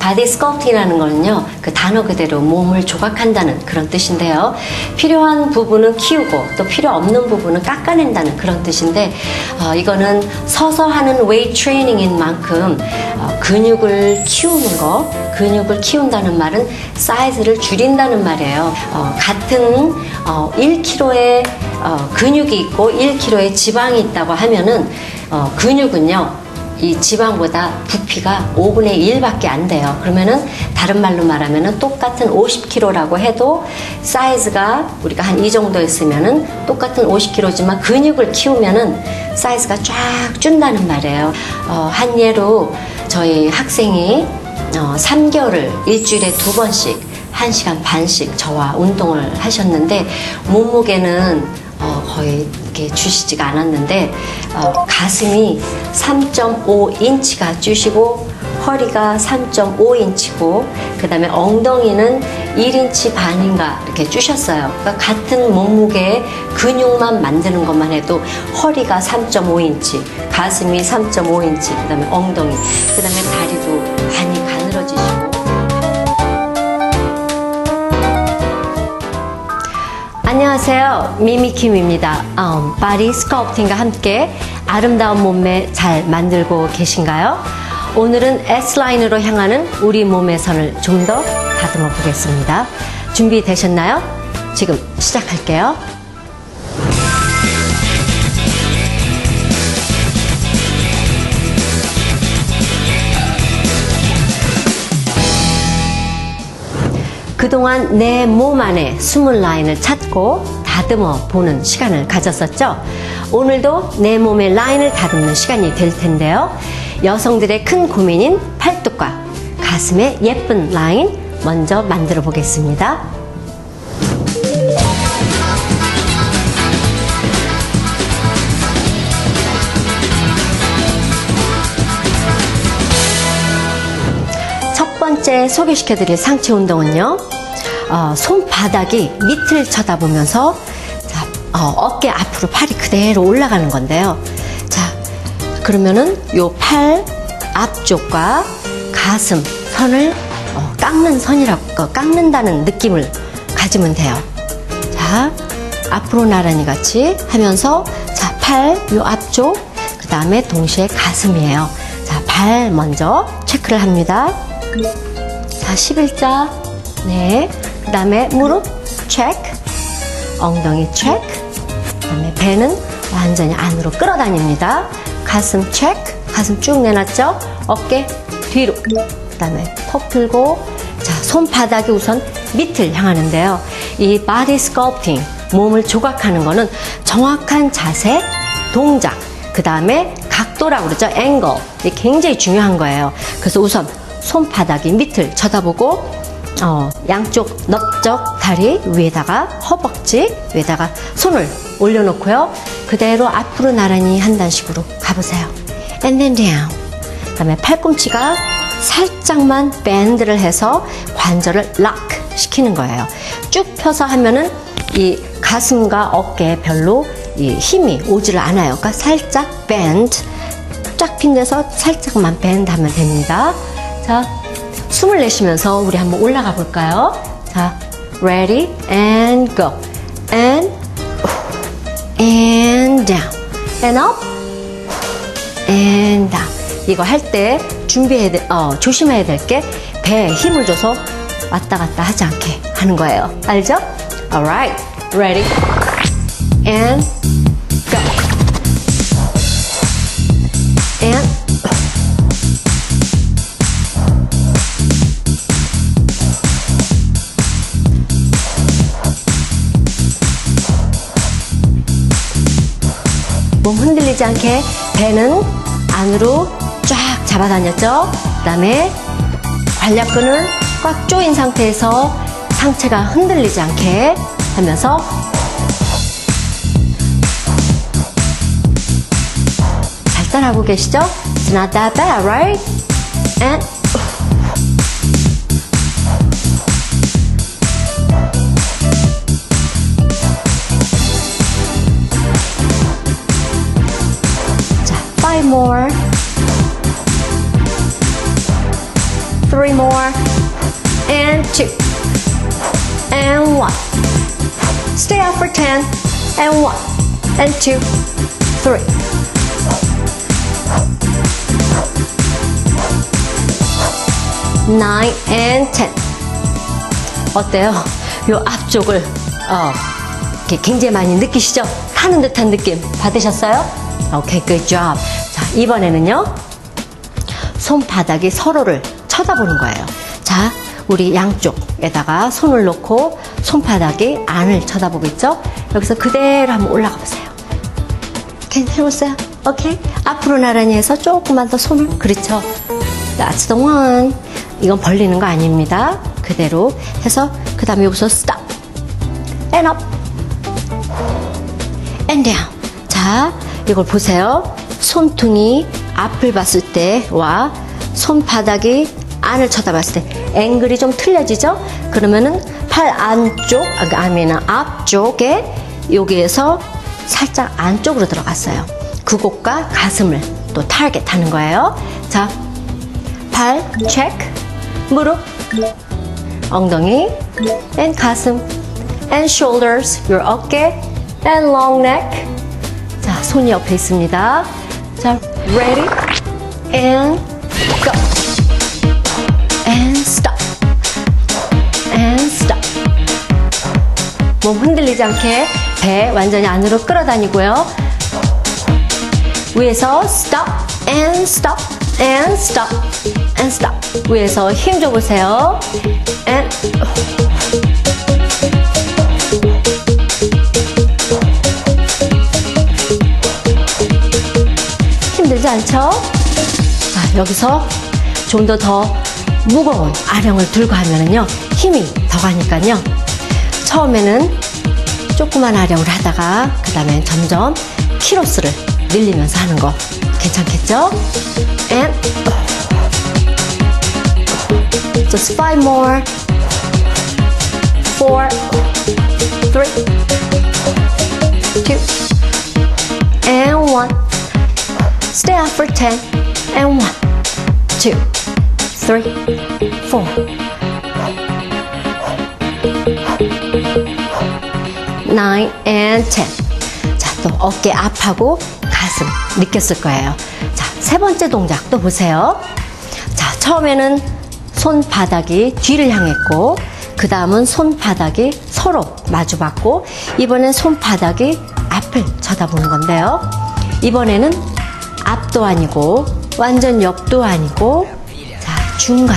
바디 스culpting이라는 거는요, 그 단어 그대로 몸을 조각한다는 그런 뜻인데요. 필요한 부분은 키우고 또 필요 없는 부분은 깎아낸다는 그런 뜻인데, 어, 이거는 서서 하는 웨이트 트레이닝인 만큼 어, 근육을 키우는 거, 근육을 키운다는 말은 사이즈를 줄인다는 말이에요. 어, 같은 어, 1kg의 어, 근육이 있고 1kg의 지방이 있다고 하면은 어, 근육은요. 이 지방보다 부피가 5분의 1밖에 안 돼요. 그러면은 다른 말로 말하면은 똑같은 50kg라고 해도 사이즈가 우리가 한 이 정도였으면은 똑같은 50kg지만 근육을 키우면은 사이즈가 쫙 준다는 말이에요. 어, 한 예로 저희 학생이 어, 3개월을 일주일에 두 번씩 1시간 반씩 저와 운동을 하셨는데 몸무게는 어, 거의 이렇게 주시지가 않았는데 어, 가슴이 3.5인치가 주시고 허리가 3.5인치고 그 다음에 엉덩이는 1인치 반인가 이렇게 주셨어요. 그러니까 같은 몸무게의 근육만 만드는 것만 해도 허리가 3.5인치, 가슴이 3.5인치, 그 다음에 엉덩이, 그 다음에 다리도 많이 안녕하세요. 미미킴입니다. 음, 바디 스culpting과 함께 아름다운 몸매 잘 만들고 계신가요? 오늘은 S라인으로 향하는 우리 몸의 선을 좀 더 다듬어 보겠습니다. 준비되셨나요? 지금 시작할게요. 그동안 내 몸 안에 숨은 라인을 찾고 다듬어 보는 시간을 가졌었죠. 오늘도 내 몸의 라인을 다듬는 시간이 될 텐데요. 여성들의 큰 고민인 팔뚝과 가슴의 예쁜 라인 먼저 만들어 보겠습니다. 첫 번째 소개시켜 드릴 상체 운동은요. 어, 손바닥이 밑을 쳐다보면서 자, 어, 어깨 앞으로 팔이 그대로 올라가는 건데요. 자, 그러면은 요 팔 앞쪽과 가슴 선을 어, 깎는 선이라고 어, 깎는다는 느낌을 가지면 돼요. 자, 앞으로 나란히 같이 하면서 자, 팔 요 앞쪽 그 다음에 동시에 가슴이에요. 자, 발 먼저 체크를 합니다. 자, 11자. 네. 그 다음에 무릎 체크. 엉덩이 체크. 그 다음에 배는 완전히 안으로 끌어다닙니다. 가슴 체크. 가슴 쭉 내놨죠? 어깨 뒤로. 그 다음에 턱 들고. 자, 손바닥이 우선 밑을 향하는데요. 이 바디 스culpting, 몸을 조각하는 거는 정확한 자세, 동작, 그 다음에 각도라고 그러죠. 앵글. 이게 굉장히 중요한 거예요. 그래서 우선 손바닥이 밑을 쳐다보고 어, 양쪽 넓적 다리 위에다가 허벅지 위에다가 손을 올려놓고요. 그대로 앞으로 나란히 한 단식으로 가보세요. And then down. 그 다음에 팔꿈치가 살짝만 밴드를 해서 관절을 락 시키는 거예요. 쭉 펴서 하면은 이 가슴과 어깨에 별로 이 힘이 오지를 않아요. 그러니까 살짝 밴드 쫙 핀 데서 살짝만 밴드 하면 됩니다. 자, 숨을 내쉬면서 우리 한번 올라가 볼까요? 자, ready and go. and and down. and up and down. 이거 할 때 준비해야 돼, 어, 조심해야 될 게 배에 힘을 줘서 왔다 갔다 하지 않게 하는 거예요. 알죠? Alright, ready and 몸 흔들리지 않게 배는 안으로 쫙 잡아다녔죠. 그 다음에 관략근은 꽉 조인 상태에서 상체가 흔들리지 않게 하면서 잘 따라하고 계시죠? It's not that bad, right? And more. Three. more, and two, and one. Stay up for ten, and one, and two, three. nine and ten. 어때요? 요 앞쪽을 어, 굉장히 많이 느끼시죠? 타는 듯한 느낌 받으셨어요? 오케이, good job. 자, 이번에는요. 손바닥이 서로를 쳐다보는 거예요. 자, 우리 양쪽에다가 손을 놓고 손바닥이 안을 쳐다보고 있죠? 여기서 그대로 한번 올라가 보세요. 해보세요. 오케이. 앞으로 나란히 해서 조금만 더 손을, 그렇죠. That's the one. 이건 벌리는 거 아닙니다. 그대로 해서, 그 다음에 여기서 stop. And up. and down. 자, 이걸 보세요. 손등이 앞을 봤을 때와 손바닥이 안을 쳐다봤을 때 앵글이 좀 틀려지죠? 그러면은 팔 안쪽, 아니면 앞쪽에 여기에서 살짝 안쪽으로 들어갔어요. 그곳과 가슴을 또 타겟 하는 거예요. 자, 팔 체크, 무릎, 엉덩이, and 가슴, and shoulders, your 어깨, and long neck. 자, 손이 옆에 있습니다. 자, ready, and go, and stop, and stop. 몸 흔들리지 않게 배 완전히 안으로 끌어다니고요. 위에서 stop, and stop, and stop, and stop. 위에서 힘 줘보세요. and 않죠? 자, 여기서 좀 더 더 무거운 아령을 들고 하면은요, 힘이 더 가니까요. 처음에는 조그만 아령을 하다가, 그 다음에 점점 키로수를 늘리면서 하는 거 괜찮겠죠? And just five more, four, three, two, and one. Stay up for 10 and 1, 2, 3, 4. 9 and 10. 자, 또 어깨 앞하고 가슴 느꼈을 거예요. 자, 세 번째 동작 또 보세요. 자, 처음에는 손바닥이 뒤를 향했고, 그 다음은 손바닥이 서로 마주봤고, 이번엔 손바닥이 앞을 쳐다보는 건데요. 이번에는 앞도 아니고 완전 옆도 아니고 자 중간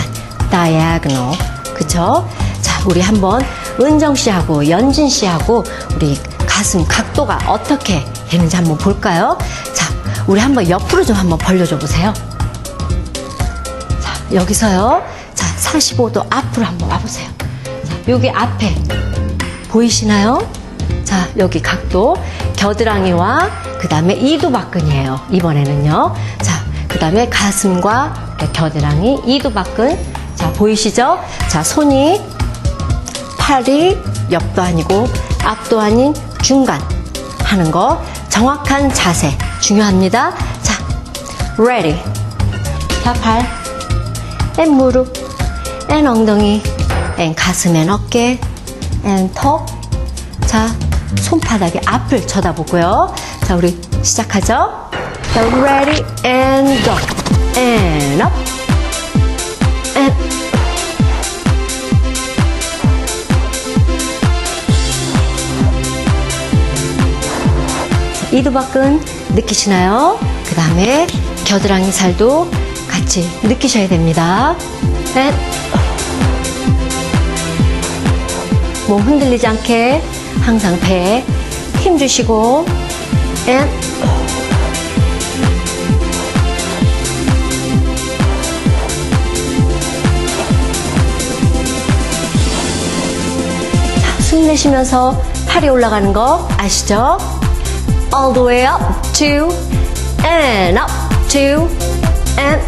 diagonal 그쵸? 자 우리 한번 은정 씨하고 연진 씨하고 우리 가슴 각도가 어떻게 되는지 한번 볼까요? 자 우리 한번 옆으로 좀 한번 벌려줘 보세요. 자 여기서요. 자 45도 앞으로 한번 와보세요. 자 여기 앞에 보이시나요? 자 여기 각도 겨드랑이와 그 다음에 이두박근이에요. 이번에는요. 자, 그 다음에 가슴과 겨드랑이, 이두박근. 자, 보이시죠? 자, 손이 팔이 옆도 아니고 앞도 아닌 중간 하는 거 정확한 자세 중요합니다. 자, ready. 자, 팔, 앤 무릎, 앤 엉덩이, 앤 가슴, 앤 어깨, 앤 턱. 자, 손바닥에 앞을 쳐다보고요. 자, 우리 시작하죠? 자, ready and go. And up. And 자, 이두박근 느끼시나요? 그 다음에 겨드랑이 살도 같이 느끼셔야 됩니다. And 몸 흔들리지 않게 항상 배에 힘 주시고 and 자, 숨 내쉬면서 팔이 올라가는 거 아시죠? All the way up, two, and up, two, and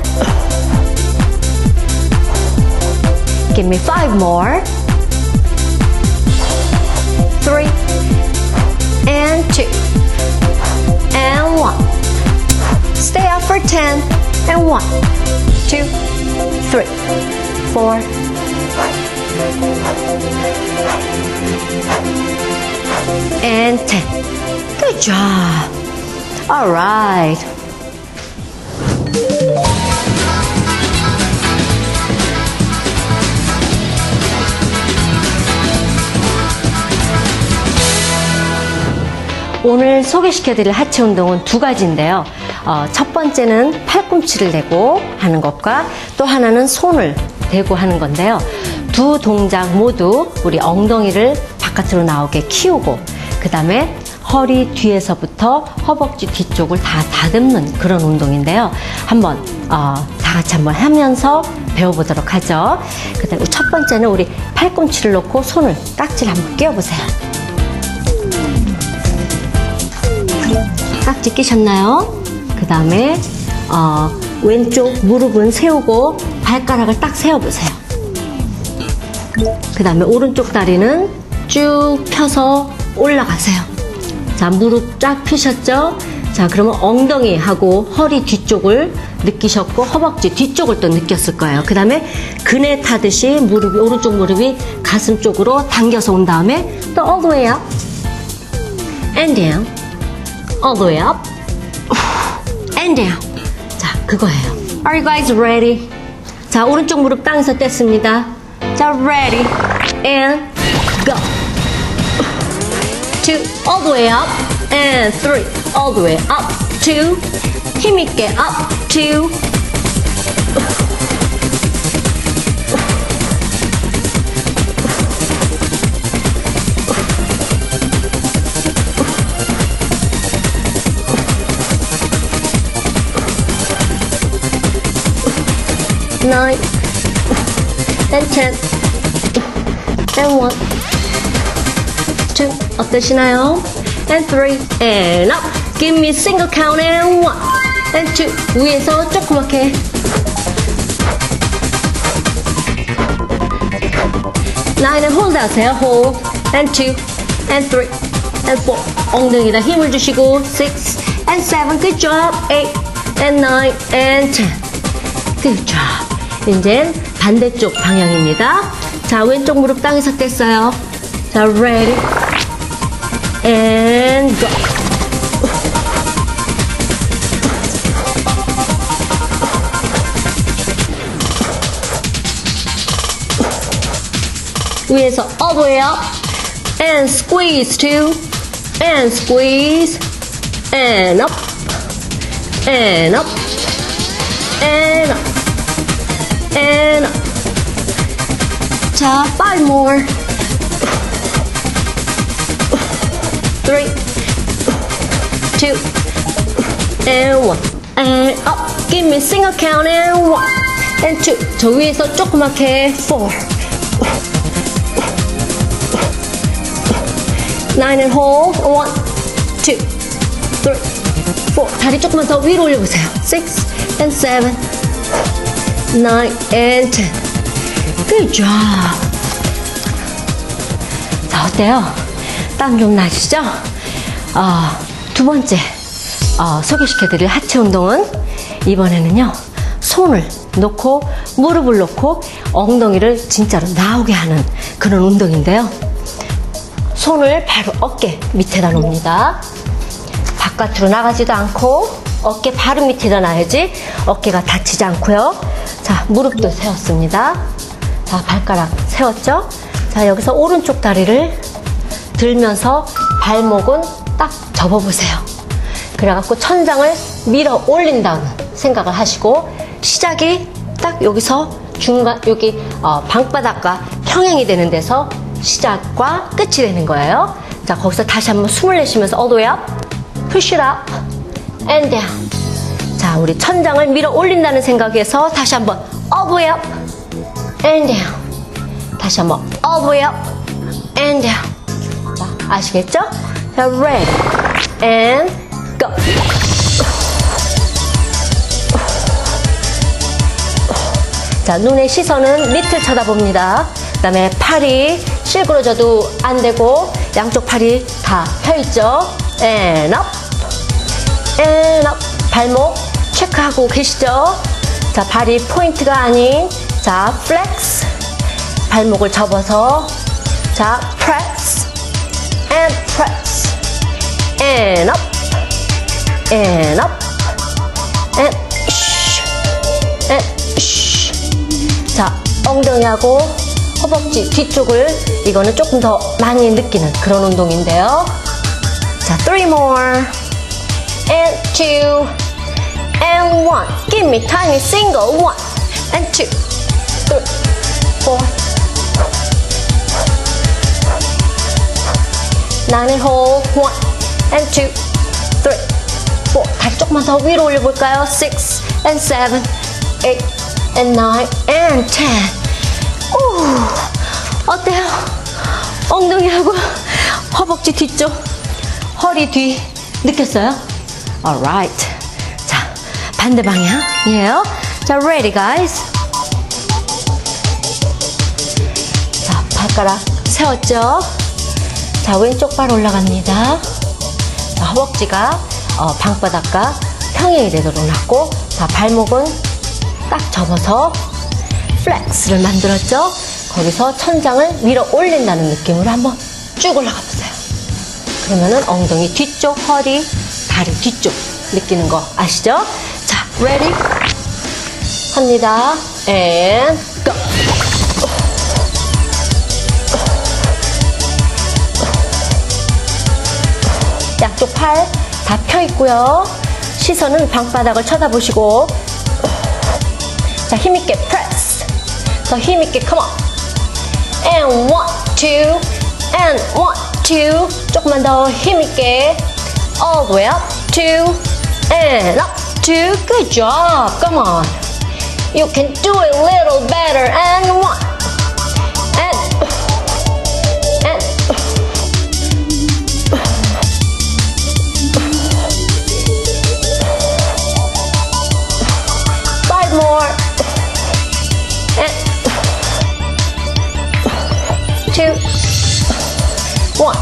Give me five more. three, and two, and one. Stay up for 10, And one, two, three, four. And ten. Good job. All right. 오늘 소개시켜드릴 하체 운동은 두 가지인데요. 어, 첫 번째는 팔꿈치를 대고 하는 것과 또 하나는 손을 대고 하는 건데요. 두 동작 모두 우리 엉덩이를 바깥으로 나오게 키우고 그 다음에 허리 뒤에서부터 허벅지 뒤쪽을 다 다듬는 그런 운동인데요. 한번 어, 다 같이 한번 하면서 배워보도록 하죠. 그다음 첫 번째는 우리 팔꿈치를 놓고 손을 깍지를 한번 끼워보세요. 깍지 끼셨나요? 그 다음에 어, 왼쪽 무릎은 세우고 발가락을 딱 세워보세요. 그 다음에 오른쪽 다리는 쭉 펴서 올라가세요. 자, 무릎 쫙 펴셨죠? 자, 그러면 엉덩이하고 허리 뒤쪽을 느끼셨고 허벅지 뒤쪽을 또 느꼈을 거예요. 그 다음에 그네 타듯이 무릎이, 오른쪽 무릎이 가슴 쪽으로 당겨서 온 다음에 또 all the way up and down all the way up and down. 자, 그거예요. Are you guys ready? 자, 오른쪽 무릎 땅에서 뗐습니다. 자, ready and go. Two, all the way up and three, all the way up. Two, 힘있게 up. Two. nine, and ten, and one, two, 어떠시나요? and three, and up. Give me single count and one, and two. 위에서 조그맣게. nine and hold 하세요. hold, and two, and three, and four. 엉덩이에다 힘을 주시고 six, and seven. Good job. eight, and nine, and ten. Good job. 이제 반대쪽 방향입니다. 자, 왼쪽 무릎 땅에서 뗐어요. 자, ready. And go. 위에서 up. And squeeze two. And squeeze. And up. And up. And up. and 자, five more. Three, two, and one. And up. Give me single count and one. And two. 저 위에서 조그맣게 four. Nine and hold. One, two, three, four. 다리 조금만 더 위로 올려보세요. Six and seven. Nine, and ten. Good job. 자, 어때요? 땀 좀 나시죠? 어, 두 번째 어, 소개시켜드릴 하체 운동은 이번에는요 손을 놓고 무릎을 놓고 엉덩이를 진짜로 나오게 하는 그런 운동인데요. 손을 바로 어깨 밑에다 놓습니다. 바깥으로 나가지도 않고 어깨 바로 밑에다 놔야지 어깨가 다치지 않고요. 자, 무릎도 세웠습니다. 자, 발가락 세웠죠? 자, 여기서 오른쪽 다리를 들면서 발목은 딱 접어보세요. 그래갖고 천장을 밀어 올린다는 생각을 하시고 시작이 딱 여기서 중간, 여기 어, 방바닥과 평행이 되는 데서 시작과 끝이 되는 거예요. 자, 거기서 다시 한번 숨을 내쉬면서 all the way push it up, and down. 자, 우리 천장을 밀어 올린다는 생각에서 다시 한번 the way up. 다시 한번 the way up 아시겠죠? 자, ready and go. 자, 눈의 시선은 밑을 쳐다봅니다. 그 다음에 팔이 실그러져도 안 되고 양쪽 팔이 다 펴있죠? and up and up 발목 체크하고 계시죠? 자, 발이 포인트가 아닌, 자, 플렉스. 발목을 접어서, 자, press. and press. and. 자, 엉덩이하고 허벅지 뒤쪽을 이거는 조금 더 많이 느끼는 그런 운동인데요. 자, three more. and two. And one. Give me tiny single one. and two. three, four. And hold. One and two, three, four. 다리 조금만 더 위로 올려볼까요? Six and seven, eight and nine and ten. 오, 어때요? 엉덩이하고 허벅지 뒤쪽, 허리 뒤 느꼈어요? Alright. 자, 반대 방향이에요. 자, ready guys. 자, 발가락 세웠죠? 자, 왼쪽 발 올라갑니다. 자, 허벅지가 어, 방바닥과 평행이 되도록 놨고, 자, 발목은 딱 접어서 플렉스를 만들었죠? 거기서 천장을 밀어 올린다는 느낌으로 한번 쭉 올라가 보세요. 그러면은 엉덩이 뒤쪽, 허리, 다리 뒤쪽 느끼는 거 아시죠? 자, ready? 합니다. and go. 양쪽 팔 다 펴 있고요. 시선은 방바닥을 쳐다보시고 자 힘있게 프레스 더 힘있게 on and one two and one two 조금만 더 힘있게 all the way up two and up two good job come on you can do a little better and one and and Five more. And two. One.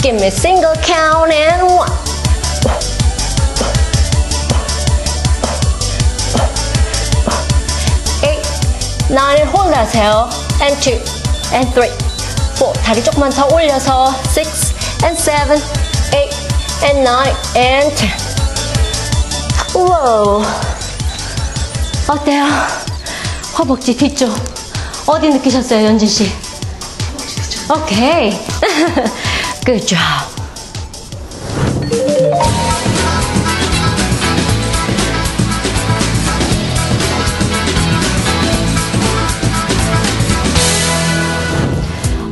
Give me a single count and one. Nine, hold 하세요. And two, and three, four. 다리 조금만 더 올려서 six, and seven, eight, and nine, and ten. 우와. 어때요? 허벅지 뒤쪽 어디 느끼셨어요, 연진 씨? 오케이. Good job.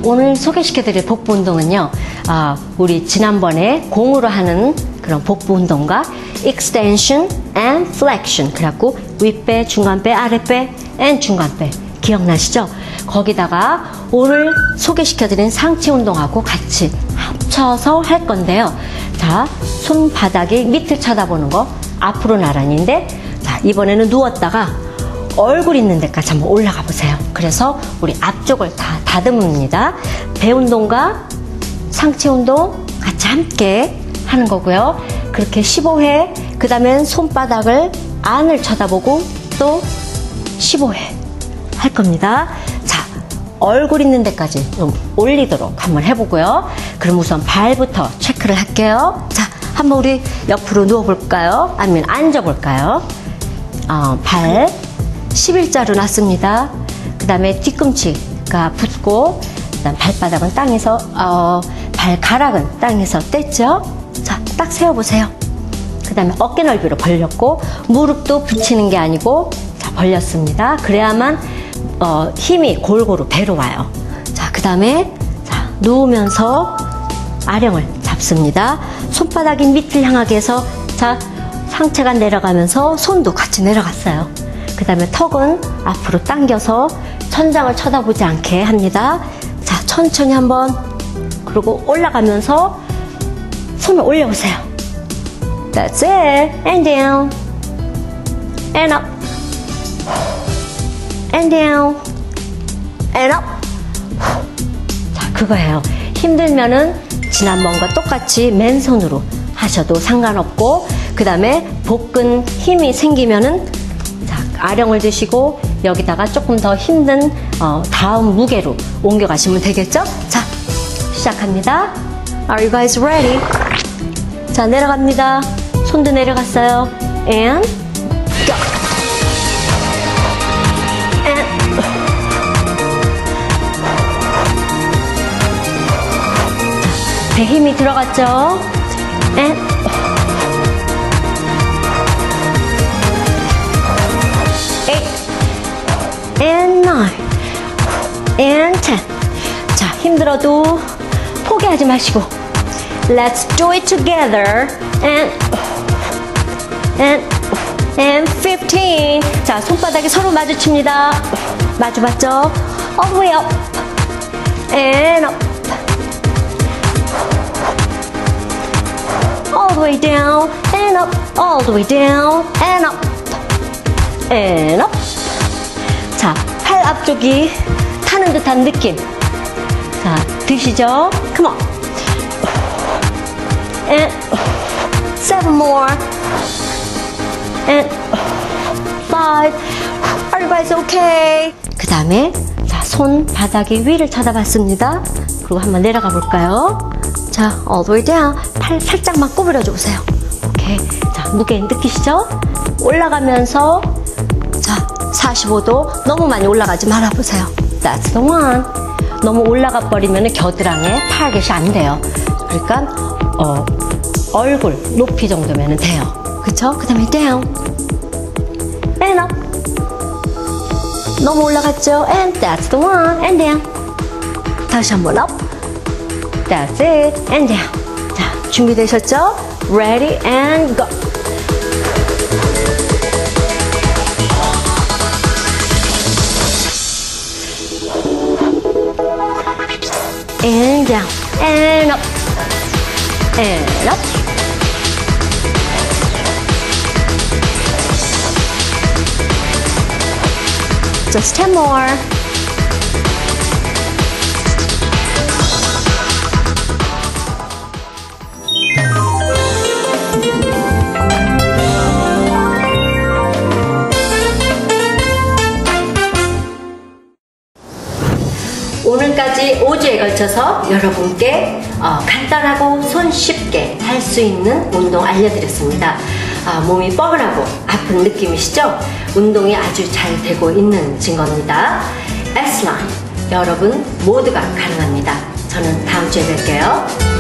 오늘 소개시켜드릴 복부 운동은요, 아, 우리 지난번에 공으로 하는 그런 복부 운동과 extension and flexion 그래갖고 윗배, 중간배, 아랫배 and 중간배 기억나시죠? 거기다가 오늘 소개시켜드린 상체 운동하고 같이 합쳐서 할 건데요. 자, 손바닥이 밑을 쳐다보는 거 앞으로 나란히인데 자, 이번에는 누웠다가 얼굴 있는 데까지 한번 올라가 보세요. 그래서 우리 앞쪽을 다 다듬습니다. 배 운동과 상체 운동 같이 함께 하는 거고요. 그렇게 15회, 그 다음엔 손바닥을 안을 쳐다보고 또 15회 할 겁니다. 자, 얼굴 있는 데까지 좀 올리도록 한번 해보고요. 그럼 우선 발부터 체크를 할게요. 자, 한번 우리 옆으로 누워볼까요? 아니면 앉아볼까요? 어, 발 11자로 놨습니다. 그 다음에 뒤꿈치가 붙고, 그 다음 발바닥은 땅에서, 어, 발가락은 땅에서 뗐죠? 자, 딱 세워보세요. 그 다음에 어깨 넓이로 벌렸고, 무릎도 붙이는 게 아니고, 자, 벌렸습니다. 그래야만, 어, 힘이 골고루 배로 와요. 자, 그 다음에, 자, 누우면서 아령을 잡습니다. 손바닥이 밑을 향하게 해서, 자, 상체가 내려가면서 손도 같이 내려갔어요. 그 다음에 턱은 앞으로 당겨서 천장을 쳐다보지 않게 합니다. 자, 천천히 한번, 그리고 올라가면서 손을 올려보세요. That's it. And down. And up. And down. And up. 자, 그거예요. 힘들면은 지난번과 똑같이 맨손으로 하셔도 상관없고 그 다음에 복근 힘이 생기면은 자, 아령을 드시고 여기다가 조금 더 힘든 어, 다음 무게로 옮겨가시면 되겠죠? 자, 시작합니다. Are you guys ready? 자, 내려갑니다. 손도 내려갔어요. And go. And 자, 배 힘이 들어갔죠? And and nine and ten. 자, 힘들어도 포기하지 마시고. Let's do it together. And and and 15. 자, 손바닥이 서로 마주칩니다. 마주 봤죠? All the way up. And up. All the way down and up. All the way down and up. And up. 자, 팔 앞쪽이 타는 듯한 느낌. 자, 드시죠? Come on. And seven more. And five. Guys okay? 그 다음에 자, 손 바닥이 위를 쳐다봤습니다. 그리고 한번 내려가 볼까요? 자, all the way down. 팔 살짝만 구부려 주세요. 오케이. 자, 무게 느끼시죠? 올라가면서 자, 45도 너무 많이 올라가지 말아 보세요. That's the one. 너무 올라가 버리면 겨드랑이에 타겟이 안 돼요. 그러니까 어, 얼굴 높이 정도면 돼요. 그쵸? 그 다음에 down. And up. 너무 올라갔죠? And that's the one. And down. 다시 한번 up. That's it. And down. 자, 준비되셨죠? Ready and go. And down. And up. And up. Just 10 more 걸쳐서 여러분께 어, 간단하고 손쉽게 할 수 있는 운동 알려드렸습니다. 아, 몸이 뻐근하고 아픈 느낌이시죠? 운동이 아주 잘 되고 있는 증거입니다. Sline 여러분 모두가 가능합니다. 저는 다음 주에 뵐게요.